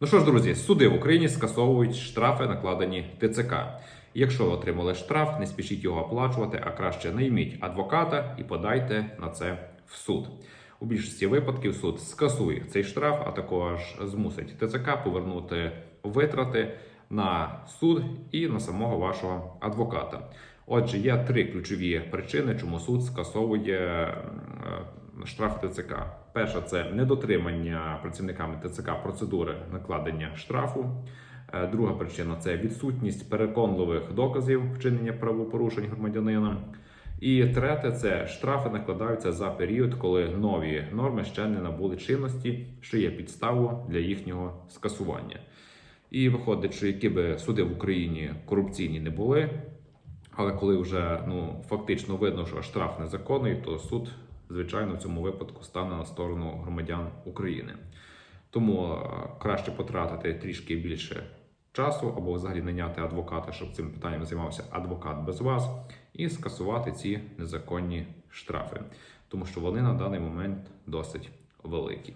Ну що ж, друзі, суди в Україні скасовують штрафи, накладені ТЦК. Якщо ви отримали штраф, не спішіть його оплачувати, а краще найміть адвоката і подайте на це в суд. У більшості випадків суд скасує цей штраф, а також змусить ТЦК повернути витрати на суд і на самого вашого адвоката. Отже, є три ключові причини, чому суд скасовує штраф ТЦК. Перша це недотримання працівниками ТЦК процедури накладення штрафу. Е, Друга причина це відсутність переконливих доказів вчинення правопорушень громадянина. І третє це штрафи накладаються за період, коли нові норми ще не набули чинності, що є підставою для їхнього скасування. І виходить, що які би суди в Україні корупційні не були, але коли вже ну фактично видно, що штраф незаконний, то суд, звичайно, в цьому випадку стане на сторону громадян України. Тому е, краще потратити трішки більше часу або взагалі наняти адвоката, щоб цим питанням займався адвокат без вас, і скасувати ці незаконні штрафи, тому що вони на даний момент досить великі.